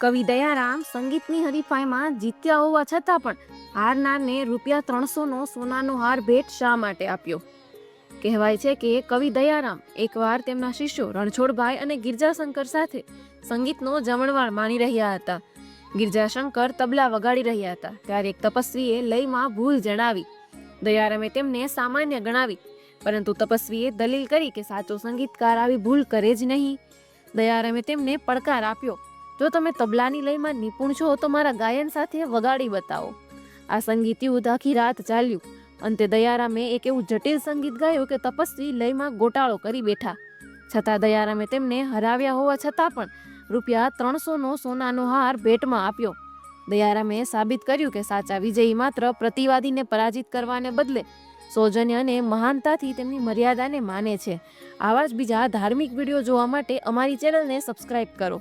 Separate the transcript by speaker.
Speaker 1: કવિ દયારામ સંગીતની હરીફાઈમાં જીત્યા હોવા છતાં પણ હારનારને રૂપિયા ત્રણસોનો સોનાનો હાર ભેટ શા માટે આપ્યો? કહેવાય છે કે કવિ દયારામ એકવાર તેમના શિષ્યો રણછોડભાઈ અને ગિરજાશંકર સાથે સંગીતનો જમણવાર માણી રહ્યા હતા. ગિરજાશંકર તબલા વગાડી રહ્યા હતા. ત્યારે એક તપસ્વીએ લયમાં ભૂલ જણાવી. દયારામે તેમને સામાન્ય ગણાવી. પરંતુ તપસ્વીએ દલીલ કરી કે સાચો સંગીતકાર આવી ભૂલ કરે જ નહીં. દયારામે તેમને પડકાર આપ્યો. જો તમે તબલાની લયમાં નિપુણ છો, તો મારા ગાયન સાથે વગાડી બતાવો. આ સંગીત યુદ્ધ આખી રાત ચાલ્યું. અંતે દયારામે એક એવું જટિલ સંગીત ગાયું કે તપસ્વી લયમાં ગોટાળો કરી બેઠા. છતાં દયારામે તેમને હરાવ્યા હોવા છતાં પણ રૂપિયા ત્રણસોનો સોનાનો હાર ભેટમાં આપ્યો. દયારામે સાબિત કર્યું કે સાચા વિજયી માત્ર પ્રતિવાદીને પરાજિત કરવાને બદલે સૌજન્ય અને મહાનતાથી તેમની મર્યાદાને માને છે. આવા જ બીજા ધાર્મિક વીડિયો જોવા માટે અમારી ચેનલને સબસ્ક્રાઇબ કરો.